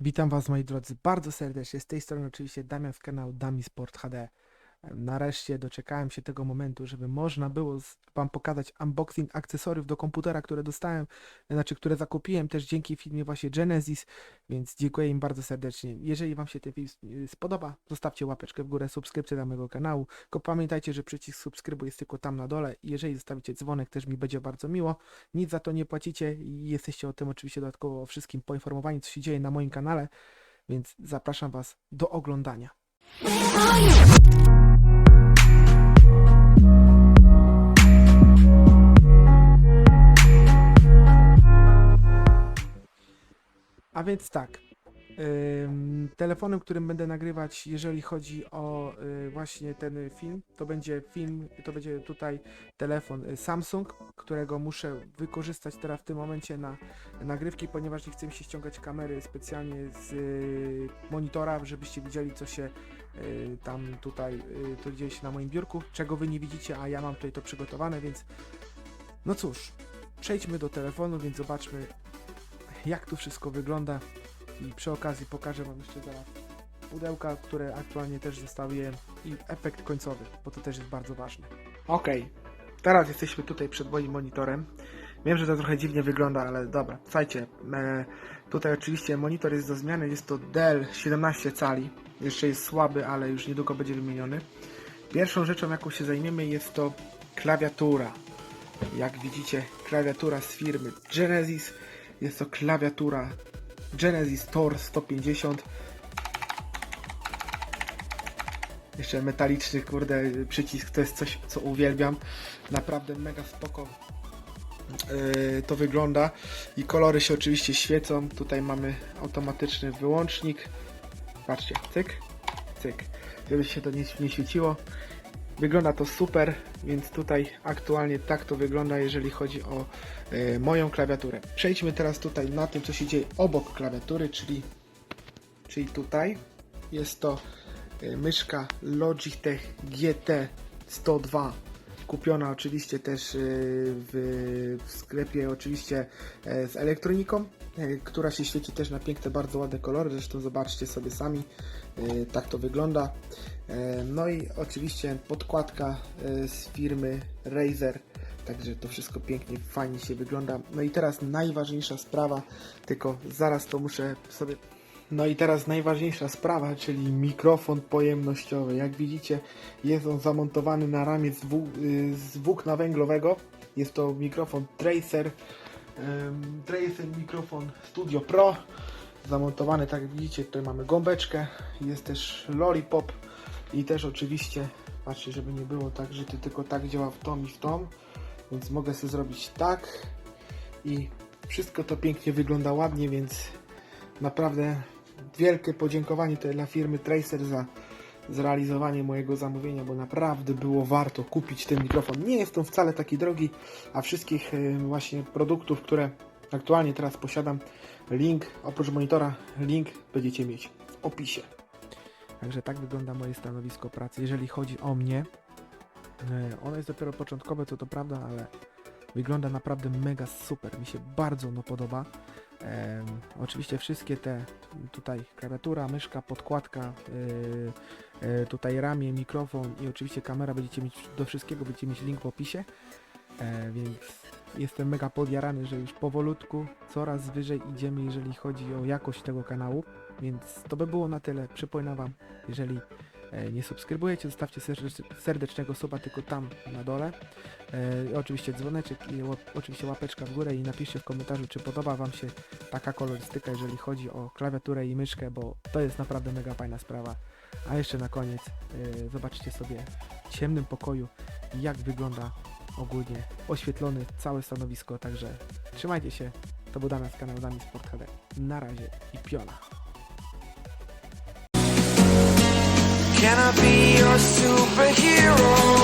Witam Was moi drodzy bardzo serdecznie. Z tej strony oczywiście Damian z kanału Dami Sport HD. Nareszcie doczekałem się tego momentu, żeby można było Wam pokazać unboxing akcesoriów do komputera, które dostałem, znaczy które zakupiłem też dzięki filmie właśnie Genesis, więc dziękuję im bardzo serdecznie. Jeżeli Wam się ten film y, spodoba, zostawcie łapeczkę w górę, subskrypcję dla mojego kanału. Tylko pamiętajcie, że przycisk subskrybuj jest tylko tam na dole. Jeżeli zostawicie dzwonek, też mi będzie bardzo miło. Nic za to nie płacicie i jesteście o tym oczywiście dodatkowo o wszystkim poinformowani, co się dzieje na moim kanale, więc zapraszam Was do oglądania. A więc tak. telefonem, którym będę nagrywać, jeżeli chodzi o y, właśnie ten film, to będzie film, to będzie tutaj telefon y, Samsung, którego muszę wykorzystać teraz w tym momencie na nagrywki, ponieważ nie chcę mi się ściągać kamery specjalnie z y, monitora, żebyście widzieli, co się tam tutaj, to dzieje się na moim biurku, czego wy nie widzicie, a ja mam tutaj to przygotowane, więc no cóż, przejdźmy do telefonu, więc zobaczmy, jak tu wszystko wygląda i przy okazji pokażę wam jeszcze zaraz pudełka, które aktualnie też zostawię i efekt końcowy, bo to też jest bardzo ważne. Okej, teraz jesteśmy tutaj przed moim monitorem. Wiem, że to trochę dziwnie wygląda, ale dobra, słuchajcie, e, tutaj oczywiście monitor jest do zmiany, jest to Dell 17 cali, jeszcze jest słaby, ale już niedługo będzie wymieniony. Pierwszą rzeczą, jaką się zajmiemy jest to klawiatura. Jak widzicie, klawiatura z firmy Genesis, jest to klawiatura Genesis Tor 150 jeszcze metaliczny, kurde, przycisk, to jest coś, co uwielbiam. Naprawdę mega spoko yy, to wygląda. I kolory się oczywiście świecą. Tutaj mamy automatyczny wyłącznik. Patrzcie, cyk, cyk. Żeby się to nie, nie świeciło. Wygląda to super, więc tutaj aktualnie tak to wygląda, jeżeli chodzi o e, moją klawiaturę. Przejdźmy teraz tutaj na tym, co się dzieje obok klawiatury, czyli, czyli tutaj. Jest to e, myszka Logitech GT 102 kupiona oczywiście też e, w, w sklepie oczywiście e, z elektroniką, e, która się świeci też na piękne, bardzo ładne kolory, zresztą zobaczcie sobie sami, e, tak to wygląda. No i oczywiście podkładka z firmy Razer, także to wszystko pięknie, fajnie się wygląda. No i teraz najważniejsza sprawa, tylko zaraz to muszę sobie... No i teraz najważniejsza sprawa, czyli mikrofon pojemnościowy. Jak widzicie, jest on zamontowany na ramię z, wł- y, z włókna węglowego. Jest to mikrofon Tracer, em, Tracer mikrofon Studio Pro. Zamontowany, tak jak widzicie, tutaj mamy gąbeczkę, jest też Lollipop i też oczywiście, patrzcie, żeby nie było tak, że to tylko tak działa w tom i w tom, więc mogę sobie zrobić tak i wszystko to pięknie wygląda ładnie, więc naprawdę wielkie podziękowanie tutaj dla firmy Tracer za zrealizowanie mojego zamówienia, bo naprawdę było warto kupić ten mikrofon. Nie jest on wcale taki drogi, a wszystkich e, właśnie produktów, które aktualnie teraz posiadam, link, oprócz monitora, link będziecie mieć w opisie. Także tak wygląda moje stanowisko pracy. Jeżeli chodzi o mnie, e, ono jest dopiero początkowe, to to prawda, ale wygląda naprawdę mega super. Mi się bardzo ono podoba. Oczywiście wszystkie te tutaj klawiatura, myszka, podkładka, yy, yy, tutaj ramię, mikrofon i oczywiście kamera będziecie mieć do wszystkiego będziecie mieć link w opisie. E, więc jestem mega podjarany, że już powolutku coraz wyżej idziemy, jeżeli chodzi o jakość tego kanału. Więc to by było na tyle. Przypominam Wam, jeżeli nie subskrybujecie, zostawcie serdecz- serdecznego suba tylko tam na dole. E, oczywiście dzwoneczek i oczywiście łapeczka w górę i napiszcie w komentarzu, czy podoba Wam się taka kolorystyka, jeżeli chodzi o klawiaturę i myszkę, bo to jest naprawdę mega fajna sprawa. A jeszcze na koniec e, zobaczcie sobie w ciemnym pokoju, jak wygląda ogólnie oświetlony całe stanowisko, także trzymajcie się. To był Damian z kanału Dami Sport HD. Na razie i piona. Can I be your superhero?